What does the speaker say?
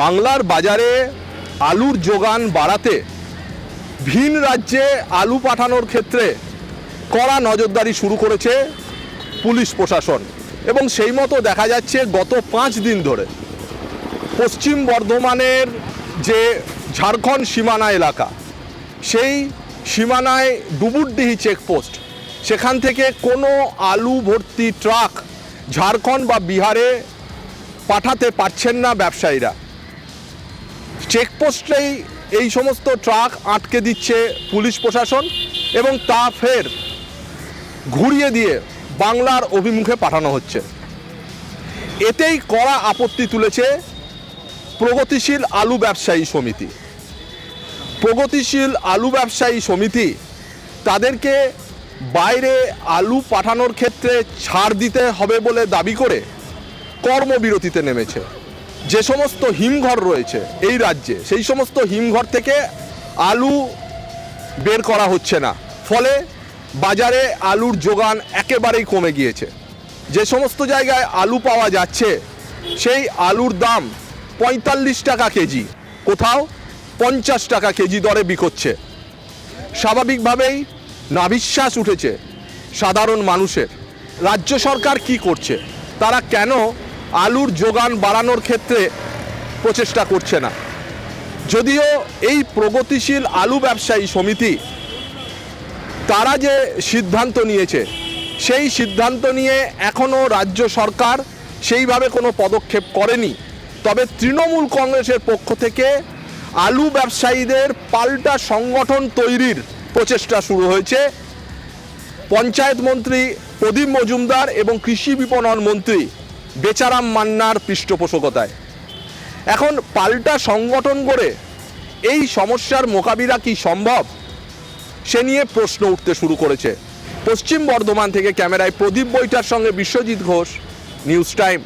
বাংলার বাজারে আলুর যোগান বাড়াতে ভিন রাজ্যে আলু পাঠানোর ক্ষেত্রে কড়া নজরদারি শুরু করেছে পুলিশ প্রশাসন। এবং সেই মতো দেখা যাচ্ছে গত পাঁচ দিন ধরে পশ্চিম বর্ধমানের যে ঝাড়খণ্ড সীমানা এলাকা, সেই সীমানায় ডুবুরডিহি চেকপোস্ট, সেখান থেকে কোনো আলু ভর্তি ট্রাক ঝাড়খণ্ড বা বিহারে পাঠাতে পারছেন না ব্যবসায়ীরা। চেকপোস্টেই এই সমস্ত ট্রাক আটকে দিচ্ছে পুলিশ প্রশাসন এবং তা ফের ঘুরিয়ে দিয়ে বাংলার অভিমুখে পাঠানো হচ্ছে। এতেই কড়া আপত্তি তুলেছে প্রগতিশীল আলু ব্যবসায়ী সমিতি। প্রগতিশীল আলু ব্যবসায়ী সমিতি তাদেরকে বাইরে আলু পাঠানোর ক্ষেত্রে ছাড় দিতে হবে বলে দাবি করে কর্মবিরতিতে নেমেছে। যে সমস্ত হিমঘর রয়েছে এই রাজ্যে, সেই সমস্ত হিমঘর থেকে আলু বের করা হচ্ছে না। ফলে বাজারে আলুর যোগান একেবারেই কমে গিয়েছে। যে সমস্ত জায়গায় আলু পাওয়া যাচ্ছে, সেই আলুর দাম পঁয়তাল্লিশ টাকা কেজি, কোথাও পঞ্চাশ টাকা কেজি দরে বিকোচ্ছে। স্বাভাবিকভাবেই নাভিশ্বাস উঠেছে সাধারণ মানুষের। রাজ্য সরকার কি করছে? তারা কেন আলুর যোগান বাড়ানোর ক্ষেত্রে প্রচেষ্টা করছে না। যদিও এই প্রগতিশীল আলু ব্যবসায়ী সমিতি তারা যে সিদ্ধান্ত নিয়েছে, সেই সিদ্ধান্ত নিয়ে এখনও রাজ্য সরকার সেইভাবে কোনো পদক্ষেপ করেনি। তবে তৃণমূল কংগ্রেসের পক্ষ থেকে আলু ব্যবসায়ীদের পাল্টা সংগঠন তৈরির প্রচেষ্টা শুরু হয়েছে। পঞ্চায়েত মন্ত্রী প্রদীপ মজুমদার এবং কৃষি বিপণন মন্ত্রী বেচারাম মান্নার পৃষ্ঠপোষকতায়। এখন পাল্টা সংগঠন করে এই সমস্যার মোকাবিলা কি সম্ভব? সে নিয়ে প্রশ্ন উঠতে শুরু করেছে। পশ্চিম বর্ধমান থেকে ক্যামেরায় প্রদীপ বৈটার সঙ্গে বিশ্বজিৎ ঘোষ, নিউজ টাইম।